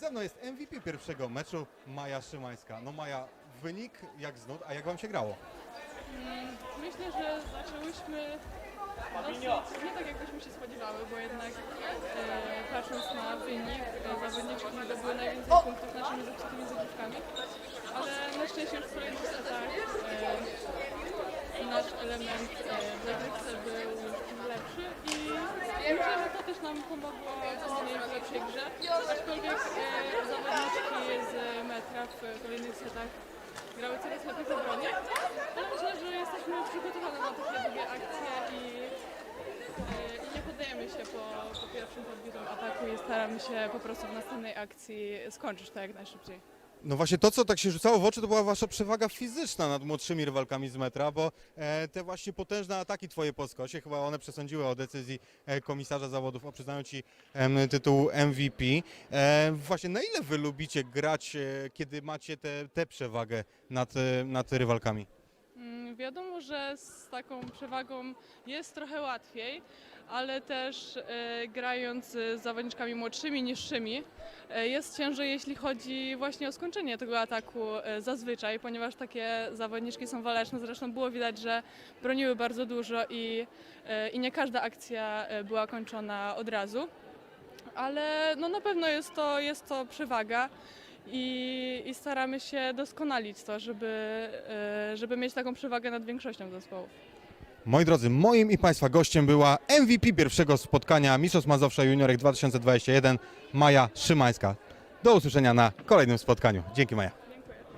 Ze mną jest MVP pierwszego meczu, Maja Szymańska. No Maja, wynik jak z nut, a jak wam się grało? Myślę, że zaczęłyśmy dosyć nie tak, jakbyśmy się spodziewały, bo jednak e, patrząc na wynik, e, zawodniczki zdobyły najwięcej punktów naszymi zepsutymi zagrywkami, ale na szczęście już w kolejnych setach e, nasz element e, w zagrywce był lepszy i myślę, że to też nam pomogło w lepszej grze, aczkolwiek e, zawodniczki z metra w kolejnych setach grały coraz lepiej w obronie, ale myślę, że jesteśmy przygotowane na takie długie akcje i, e, i nie poddajemy się po, po pierwszym podbitym ataku i staramy się po prostu w następnej akcji skończyć to jak najszybciej. No właśnie to, co tak się rzucało w oczy, to była wasza przewaga fizyczna nad młodszymi rywalkami z metra, bo e, te właśnie potężne ataki twoje po skosie, chyba one przesądziły o decyzji e, komisarza zawodów o przyznaniu ci MVP. E, właśnie na ile wy lubicie grać, kiedy macie tę przewagę nad, nad rywalkami? Mm, Wiadomo, że z taką przewagą jest trochę łatwiej, ale też e, grając z zawodniczkami młodszymi, niższymi, jest ciężej, jeśli chodzi właśnie o skończenie tego ataku e, zazwyczaj, ponieważ takie zawodniczki są waleczne. Zresztą było widać, że broniły bardzo dużo i, e, i nie każda akcja e, była kończona od razu. Ale no na pewno jest to, jest to przewaga i, i staramy się doskonalić to, żeby, e, żeby mieć taką przewagę nad większością zespołów. Moi drodzy, moim i Państwa gościem była MVP pierwszego spotkania Mistrzostw Mazowsza Juniorek 2021 Maja Szymańska. Do usłyszenia na kolejnym spotkaniu. Dzięki Maja.